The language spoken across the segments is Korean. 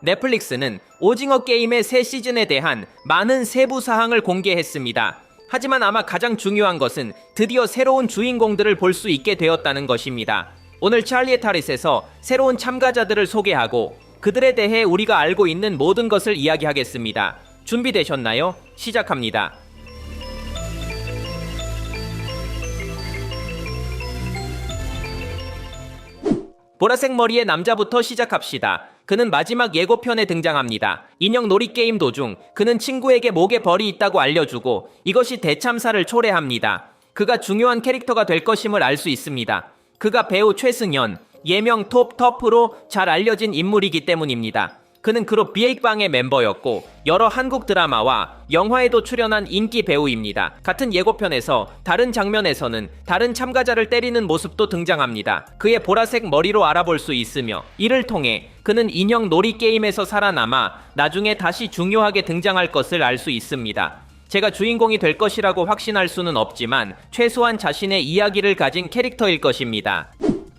넷플릭스는 오징어 게임의 새 시즌에 대한 많은 세부 사항을 공개했습니다. 하지만 아마 가장 중요한 것은 드디어 새로운 주인공들을 볼 수 있게 되었다는 것입니다. 오늘 찰리의 타릿에서 새로운 참가자들을 소개하고 그들에 대해 우리가 알고 있는 모든 것을 이야기하겠습니다. 준비되셨나요? 시작합니다. 보라색 머리의 남자부터 시작합시다. 그는 마지막 예고편에 등장합니다. 인형 놀이 게임 도중 그는 친구에게 목에 벌이 있다고 알려주고 이것이 대참사를 초래합니다. 그가 중요한 캐릭터가 될 것임을 알 수 있습니다. 그가 배우 최승현, 예명 톱 터프로 잘 알려진 인물이기 때문입니다. 그는 그룹 비에이빵의 멤버였고 여러 한국 드라마와 영화에도 출연한 인기 배우입니다. 같은 예고편에서 다른 장면에서는 다른 참가자를 때리는 모습도 등장합니다. 그의 보라색 머리로 알아볼 수 있으며 이를 통해 그는 인형 놀이 게임에서 살아남아 나중에 다시 중요하게 등장할 것을 알 수 있습니다. 제가 주인공이 될 것이라고 확신할 수는 없지만 최소한 자신의 이야기를 가진 캐릭터일 것입니다.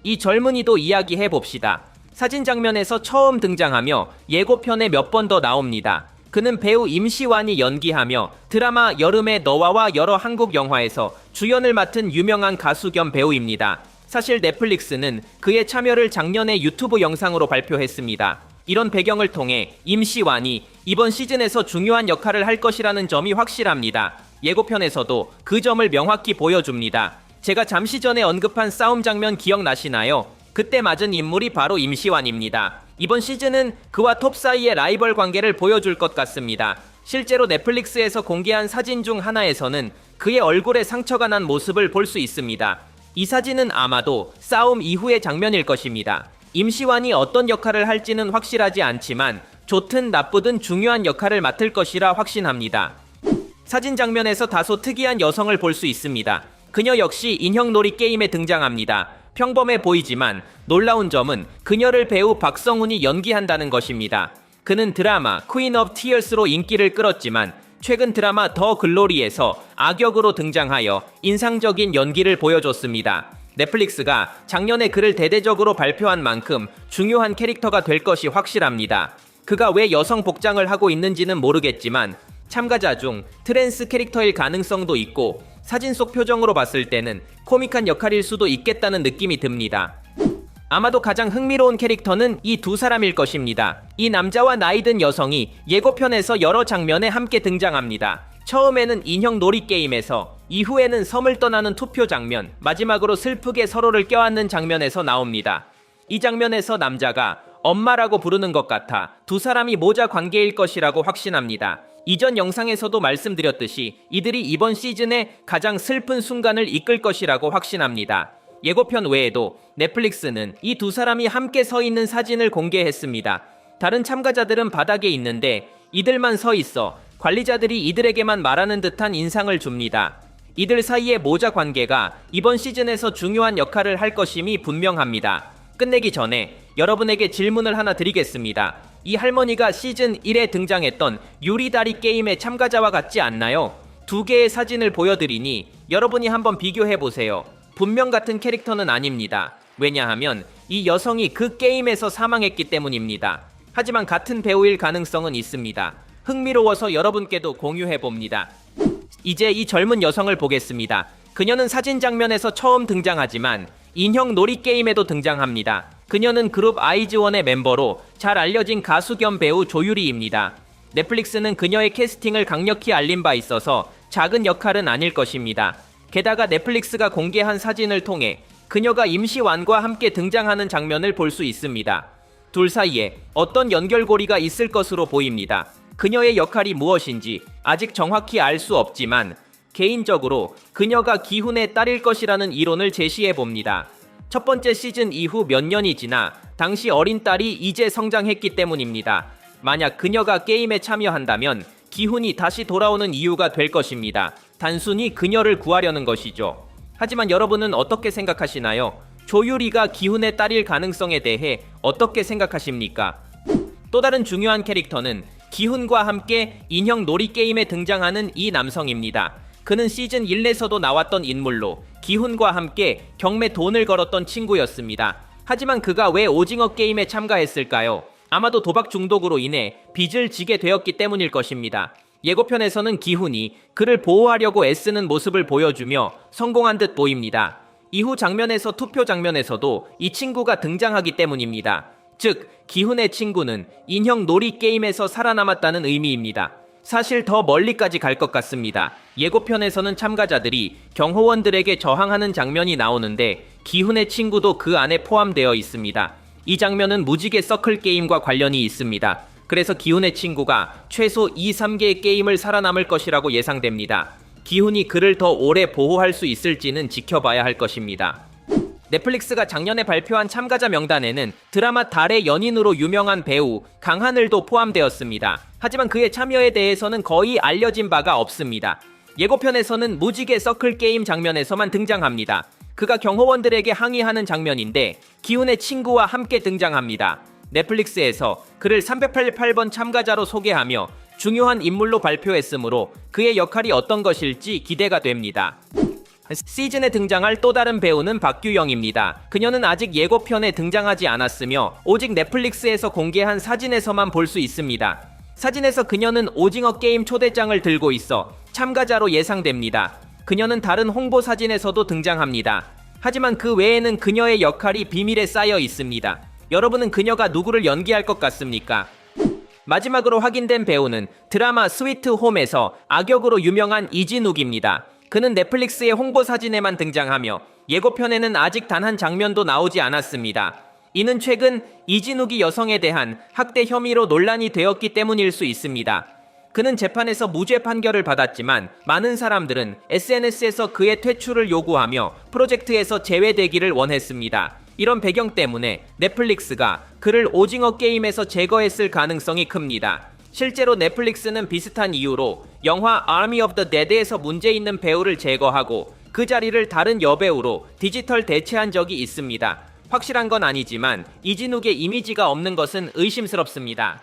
이 젊은이도 이야기해 봅시다. 사진 장면에서 처음 등장하며 예고편에 몇 번 더 나옵니다. 그는 배우 임시완이 연기하며 드라마 여름의 너와와 여러 한국 영화에서 주연을 맡은 유명한 가수 겸 배우입니다. 사실 넷플릭스는 그의 참여를 작년에 유튜브 영상으로 발표했습니다. 이런 배경을 통해 임시완이 이번 시즌에서 중요한 역할을 할 것이라는 점이 확실합니다. 예고편에서도 그 점을 명확히 보여줍니다. 제가 잠시 전에 언급한 싸움 장면 기억나시나요? 그때 맞은 인물이 바로 임시완입니다. 이번 시즌은 그와 톱 사이의 라이벌 관계를 보여줄 것 같습니다. 실제로 넷플릭스에서 공개한 사진 중 하나에서는 그의 얼굴에 상처가 난 모습을 볼 수 있습니다. 이 사진은 아마도 싸움 이후의 장면일 것입니다. 임시완이 어떤 역할을 할지는 확실하지 않지만 좋든 나쁘든 중요한 역할을 맡을 것이라 확신합니다. 사진 장면에서 다소 특이한 여성을 볼 수 있습니다. 그녀 역시 인형놀이 게임에 등장합니다. 평범해 보이지만 놀라운 점은 그녀를 배우 박성훈이 연기한다는 것입니다. 그는 드라마 퀸 오브 티어스로 인기를 끌었지만 최근 드라마 더 글로리에서 악역으로 등장하여 인상적인 연기를 보여줬습니다. 넷플릭스가 작년에 그를 대대적으로 발표한 만큼 중요한 캐릭터가 될 것이 확실합니다. 그가 왜 여성 복장을 하고 있는지는 모르겠지만 참가자 중 트랜스 캐릭터일 가능성도 있고 사진 속 표정으로 봤을 때는 코믹한 역할일 수도 있겠다는 느낌이 듭니다. 아마도 가장 흥미로운 캐릭터는 이 두 사람일 것입니다. 이 남자와 나이 든 여성이 예고편에서 여러 장면에 함께 등장합니다. 처음에는 인형 놀이 게임에서, 이후에는 섬을 떠나는 투표 장면, 마지막으로 슬프게 서로를 껴안는 장면에서 나옵니다. 이 장면에서 남자가 엄마라고 부르는 것 같아 두 사람이 모자 관계일 것이라고 확신합니다. 이전 영상에서도 말씀드렸듯이 이들이 이번 시즌의 가장 슬픈 순간을 이끌 것이라고 확신합니다. 예고편 외에도 넷플릭스는 이 두 사람이 함께 서 있는 사진을 공개했습니다. 다른 참가자들은 바닥에 있는데 이들만 서 있어 관리자들이 이들에게만 말하는 듯한 인상을 줍니다. 이들 사이의 모자 관계가 이번 시즌에서 중요한 역할을 할 것임이 분명합니다. 끝내기 전에 여러분에게 질문을 하나 드리겠습니다. 이 할머니가 시즌 1에 등장했던 유리다리 게임의 참가자와 같지 않나요? 두 개의 사진을 보여드리니 여러분이 한번 비교해 보세요. 분명 같은 캐릭터는 아닙니다. 왜냐하면 이 여성이 그 게임에서 사망했기 때문입니다. 하지만 같은 배우일 가능성은 있습니다. 흥미로워서 여러분께도 공유해 봅니다. 이제 이 젊은 여성을 보겠습니다. 그녀는 사진 장면에서 처음 등장하지만 인형 놀이 게임에도 등장합니다. 그녀는 그룹 아이즈원의 멤버로 잘 알려진 가수 겸 배우 조유리입니다. 넷플릭스는 그녀의 캐스팅을 강력히 알린 바 있어서 작은 역할은 아닐 것입니다. 게다가 넷플릭스가 공개한 사진을 통해 그녀가 임시완과 함께 등장하는 장면을 볼 수 있습니다. 둘 사이에 어떤 연결고리가 있을 것으로 보입니다. 그녀의 역할이 무엇인지 아직 정확히 알 수 없지만 개인적으로 그녀가 기훈의 딸일 것이라는 이론을 제시해 봅니다. 첫 번째 시즌 이후 몇 년이 지나 당시 어린 딸이 이제 성장했기 때문입니다. 만약 그녀가 게임에 참여한다면 기훈이 다시 돌아오는 이유가 될 것입니다. 단순히 그녀를 구하려는 것이죠. 하지만 여러분은 어떻게 생각하시나요? 조유리가 기훈의 딸일 가능성에 대해 어떻게 생각하십니까? 또 다른 중요한 캐릭터는 기훈과 함께 인형 놀이 게임에 등장하는 이 남성입니다. 그는 시즌 1에서도 나왔던 인물로 기훈과 함께 경매 돈을 걸었던 친구였습니다. 하지만 그가 왜 오징어 게임에 참가했을까요? 아마도 도박 중독으로 인해 빚을 지게 되었기 때문일 것입니다. 예고편에서는 기훈이 그를 보호하려고 애쓰는 모습을 보여주며 성공한 듯 보입니다. 이후 장면에서 투표 장면에서도 이 친구가 등장하기 때문입니다. 즉, 기훈의 친구는 인형 놀이 게임에서 살아남았다는 의미입니다. 사실 더 멀리까지 갈 것 같습니다. 예고편에서는 참가자들이 경호원들에게 저항하는 장면이 나오는데 기훈의 친구도 그 안에 포함되어 있습니다. 이 장면은 무지개 서클 게임과 관련이 있습니다. 그래서 기훈의 친구가 최소 2, 3개의 게임을 살아남을 것이라고 예상됩니다. 기훈이 그를 더 오래 보호할 수 있을지는 지켜봐야 할 것입니다. 넷플릭스가 작년에 발표한 참가자 명단에는 드라마 달의 연인으로 유명한 배우 강하늘도 포함되었습니다. 하지만 그의 참여에 대해서는 거의 알려진 바가 없습니다. 예고편에서는 무지개 서클 게임 장면에서만 등장합니다. 그가 경호원들에게 항의하는 장면인데 기훈의 친구와 함께 등장합니다. 넷플릭스에서 그를 388번 참가자로 소개하며 중요한 인물로 발표했으므로 그의 역할이 어떤 것일지 기대가 됩니다. 시즌에 등장할 또 다른 배우는 박규영입니다. 그녀는 아직 예고편에 등장하지 않았으며 오직 넷플릭스에서 공개한 사진에서만 볼 수 있습니다. 사진에서 그녀는 오징어 게임 초대장을 들고 있어 참가자로 예상됩니다. 그녀는 다른 홍보 사진에서도 등장합니다. 하지만 그 외에는 그녀의 역할이 비밀에 쌓여 있습니다. 여러분은 그녀가 누구를 연기할 것 같습니까? 마지막으로 확인된 배우는 드라마 스위트 홈에서 악역으로 유명한 이진욱입니다. 그는 넷플릭스의 홍보 사진에만 등장하며 예고편에는 아직 단 한 장면도 나오지 않았습니다. 이는 최근 이진욱이 여성에 대한 학대 혐의로 논란이 되었기 때문일 수 있습니다. 그는 재판에서 무죄 판결을 받았지만 많은 사람들은 SNS에서 그의 퇴출을 요구하며 프로젝트에서 제외되기를 원했습니다. 이런 배경 때문에 넷플릭스가 그를 오징어 게임에서 제거했을 가능성이 큽니다. 실제로 넷플릭스는 비슷한 이유로 영화 Army of the Dead에서 문제 있는 배우를 제거하고 그 자리를 다른 여배우로 디지털 대체한 적이 있습니다. 확실한 건 아니지만 이진욱의 이미지가 없는 것은 의심스럽습니다.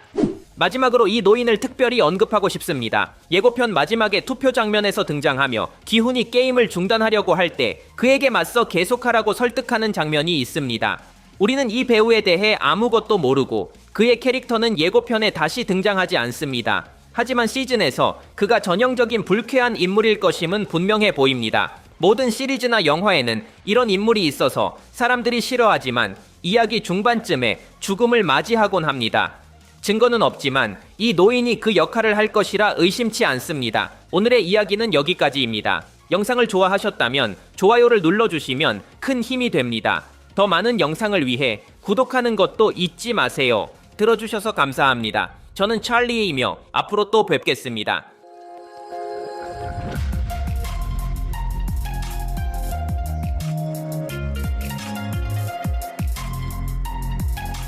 마지막으로 이 노인을 특별히 언급하고 싶습니다. 예고편 마지막에 투표 장면에서 등장하며 기훈이 게임을 중단하려고 할 때 그에게 맞서 계속하라고 설득하는 장면이 있습니다. 우리는 이 배우에 대해 아무것도 모르고 그의 캐릭터는 예고편에 다시 등장하지 않습니다. 하지만 시즌에서 그가 전형적인 불쾌한 인물일 것임은 분명해 보입니다. 모든 시리즈나 영화에는 이런 인물이 있어서 사람들이 싫어하지만 이야기 중반쯤에 죽음을 맞이하곤 합니다. 증거는 없지만 이 노인이 그 역할을 할 것이라 의심치 않습니다. 오늘의 이야기는 여기까지입니다. 영상을 좋아하셨다면 좋아요를 눌러주시면 큰 힘이 됩니다. 더 많은 영상을 위해 구독하는 것도 잊지 마세요. 들어주셔서 감사합니다. 저는 찰리이며 앞으로 또 뵙겠습니다.